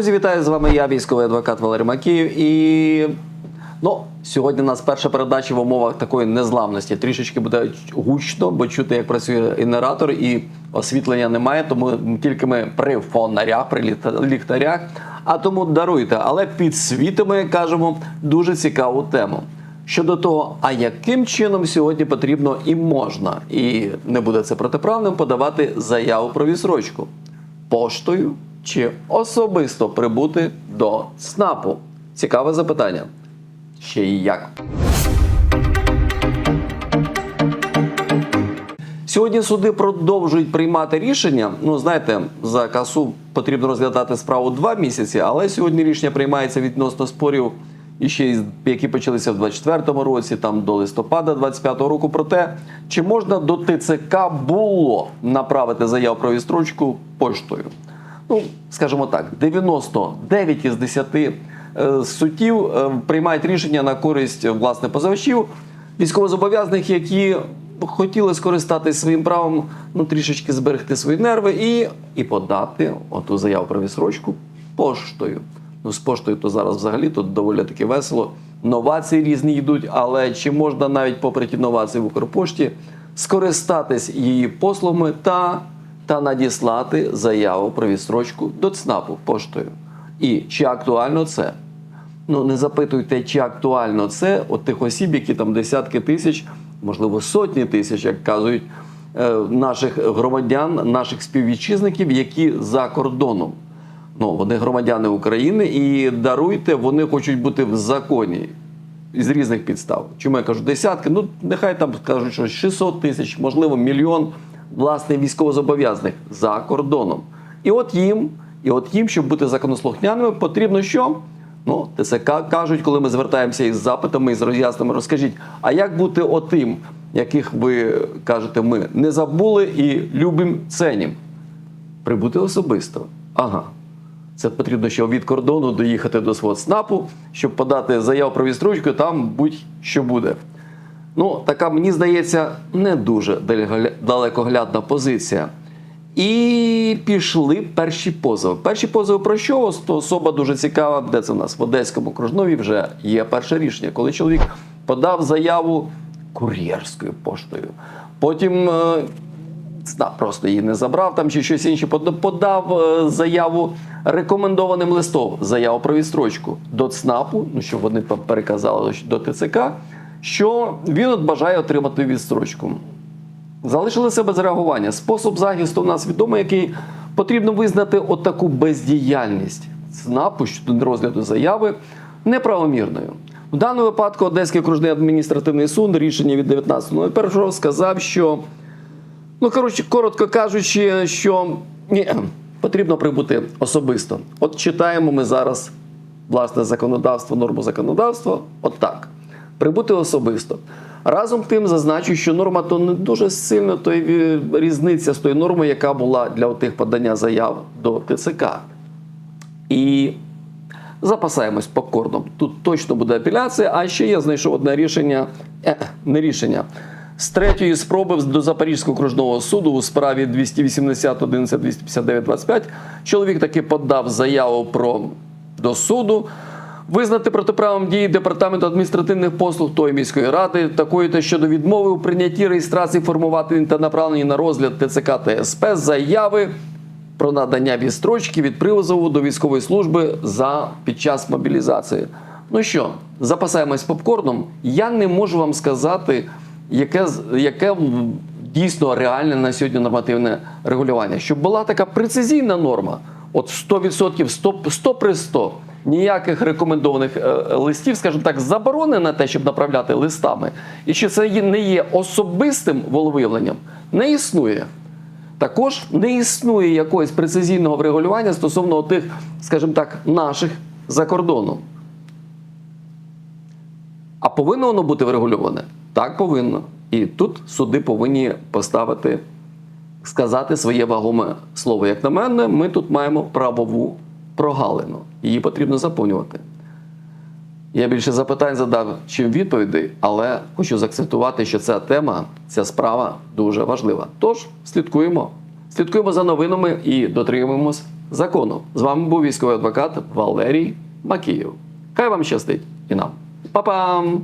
Друзі, вітаю з вами. Я військовий адвокат Валерій Макіїв. І ну, сьогодні у нас перша передача в умовах такої незламності. Трішечки буде гучно, бо чути, як працює генератор, і освітлення немає, тому тільки ми при фонарях, при ліхтарях. А тому даруйте, але підсвітимо, як кажемо, дуже цікаву тему. Щодо того, а яким чином сьогодні потрібно і можна, і не буде це протиправним, подавати заяву про відсрочку поштою чи особисто прибути до СНАПу? Цікаве запитання. Ще і як. Сьогодні суди продовжують приймати рішення. Ну, знаєте, за касу потрібно розглядати справу два місяці, але сьогодні рішення приймається відносно спорів, і ще які почалися в 24-му році, там до листопада 25-го року, про те, чи можна до ТЦК було направити заяву про відстрочку поштою. Ну, скажімо так, 99 із 10 е, судів е, приймають рішення на користь е, власне позивачів, військовозобов'язаних, які хотіли скористатися своїм правом, ну трішечки зберегти свої нерви і, і подати оту заяву про відсрочку поштою. Ну, з поштою то зараз взагалі тут доволі таки весело. Новації різні йдуть, але чи можна навіть попри ті новації в Укрпошті скористатись її послугами та та надіслати заяву про відстрочку до ЦНАПу поштою. І чи актуально це? Ну не запитуйте, чи актуально це от тих осіб, які там десятки тисяч, можливо, сотні тисяч, як кажуть, е, наших громадян, наших співвітчизників, які за кордоном. Ну, вони громадяни України і даруйте, вони хочуть бути в законі з різних підстав. Чому я кажу десятки? Ну, нехай там кажуть, що 600 тисяч, можливо, мільйон власне військовозобов'язаних за кордоном. І от їм, і от їм, щоб бути законослухняними, потрібно що? Ну, ТСК кажуть, коли ми звертаємося із запитами, із роз'ясненнями, розкажіть, а як бути отим, яких ви кажете, ми не забули і любим ценім? Прибути особисто. Ага. Це потрібно ще від кордону доїхати до свого СНАПу, щоб подати заяву про відстрочку, там будь-що буде. Ну, така, мені здається, не дуже далекоглядна позиція. І пішли перші позови. Перші позови про що? Особа дуже цікава. Де це в нас? В Одеському окружнові вже є перше рішення, коли чоловік подав заяву кур'єрською поштою. Потім е, ЦНАП просто її не забрав там чи щось інше. Подав е, заяву рекомендованим листом, заяву про відстрочку до ЦНАПу, ну щоб вони переказали до ТЦК, що він от бажає отримати відстрочку. Залишилися без реагування. Спосіб захисту у нас відомий, який потрібно визнати отаку бездіяльність ЦНАПу щодо розгляду заяви неправомірною. В даному випадку Одеський окружний адміністративний суд рішення від 19.01 сказав, що Ну, коротше, коротко кажучи, що ні, потрібно прибути особисто. От читаємо ми зараз власне законодавство, норму законодавства. От так. Прибути особисто. Разом тим зазначу, що норма то не дуже сильно то е, різниця з тою нормою, яка була для тих подання заяв до ТЦК. І запасаємось попкорном. Тут точно буде апеляція, а ще я знайшов одне рішення, е, не рішення. З третьої спроби до Запорізького окружного суду у справі 280 259 25 чоловік таки подав заяву про до суду. Визнати протиправом дії департаменту адміністративних послуг тої міської ради, такої то щодо відмови у прийнятті реєстрації формувати та направлені на розгляд ТЦК та СП заяви про надання відстрочки від призову до військової служби за під час мобілізації. Ну що, запасаємось попкорном. Я не можу вам сказати, яке, яке дійсно реальне на сьогодні нормативне регулювання. Щоб була така прецизійна норма, от 100%, 100, 100 при 100, ніяких рекомендованих е, листів, скажімо так, заборони на те, щоб направляти листами, і що це не є особистим волевиявленням, не існує. Також не існує якогось прецизійного врегулювання стосовно тих, скажімо так, наших за кордоном. А повинно воно бути врегульоване? Так повинно. І тут суди повинні поставити, сказати своє вагоме слово. Як на мене, ми тут маємо правову прогалину. Її потрібно заповнювати. Я більше запитань задав, чим відповідей, але хочу заакцентувати, що ця тема, ця справа дуже важлива. Тож слідкуємо. Слідкуємо за новинами і дотримуємось закону. З вами був військовий адвокат Валерій Макієв. Хай вам щастить і нам. Па-пам!